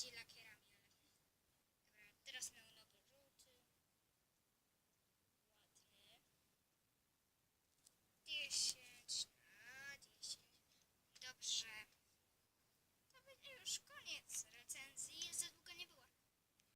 লাখের